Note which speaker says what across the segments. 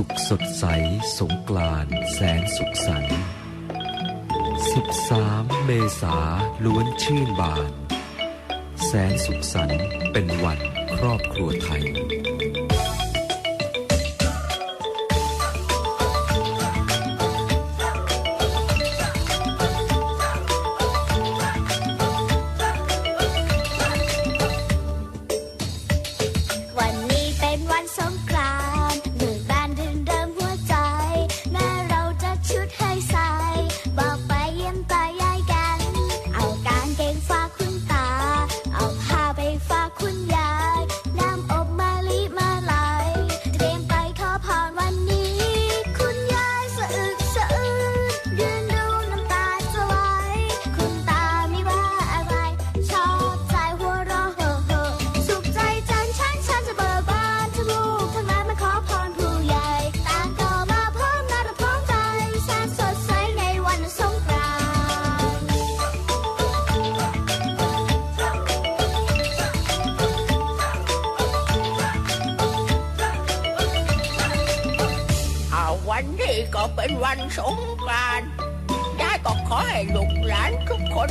Speaker 1: สุขสดใส สงกรานแสนสุขสันขสามเมษาล้วนชื่นบาน แสนสุขสันต์เป็นวันครอบครัวไทย
Speaker 2: วันสงกรานได้า
Speaker 3: ยก็ขอให้ลูกหลานทุกคน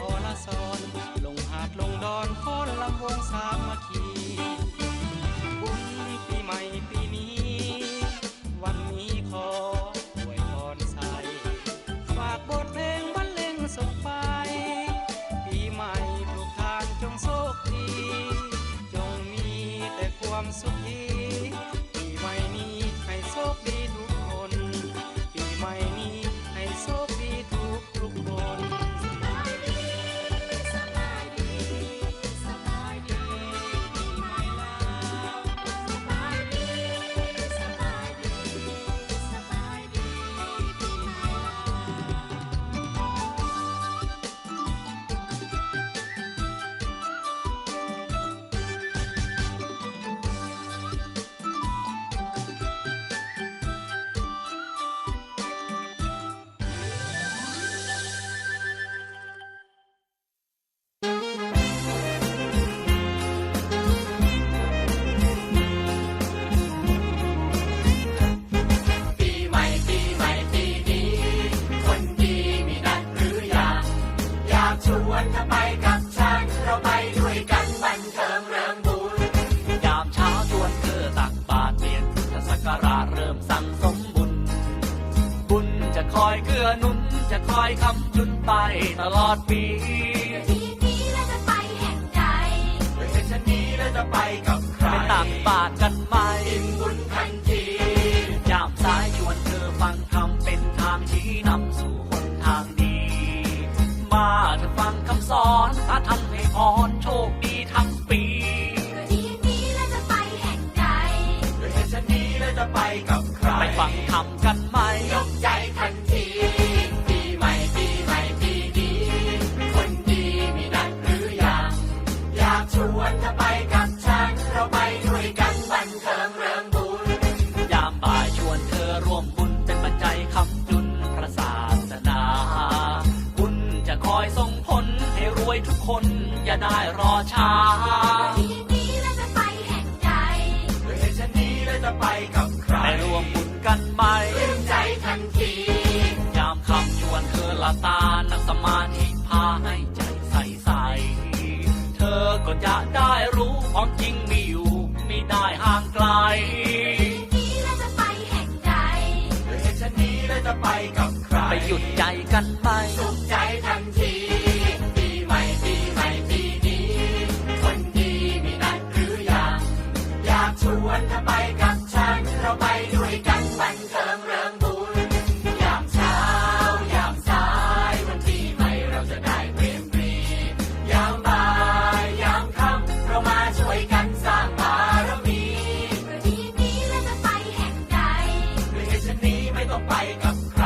Speaker 3: อละซอ
Speaker 2: นลงหาดลงดอนค้อนลำวงสาม
Speaker 4: คอยเกื้อหนุนจะคอยคำจุนไปตลอดปี
Speaker 2: ทีนี้เราจะไปแห่งใด
Speaker 4: ด้วยเหตุชนนี้แล้วจะไปกับใครไปตักบาตรกันไหมอิ่มบุญทันทียามสายชวนเธอฟังคำเป็นทางชี้นำสู่หนทางดีมาเธอฟังคำสอนพระทำให้พรโชคดีทั้งปี
Speaker 2: ทีนี้เราจะไปแห่งใด
Speaker 4: ด้วยเหตุชนนี้แล้วจะไปกับใครไปฟังคำกันไหม ไม่ได้
Speaker 2: ห่า
Speaker 4: งไกล
Speaker 2: ทีนี้เราจะไปแห่งใด
Speaker 4: ด้วยเหตุชนนี้แล้วจะไปกับใครไปหยุดใจกันไหม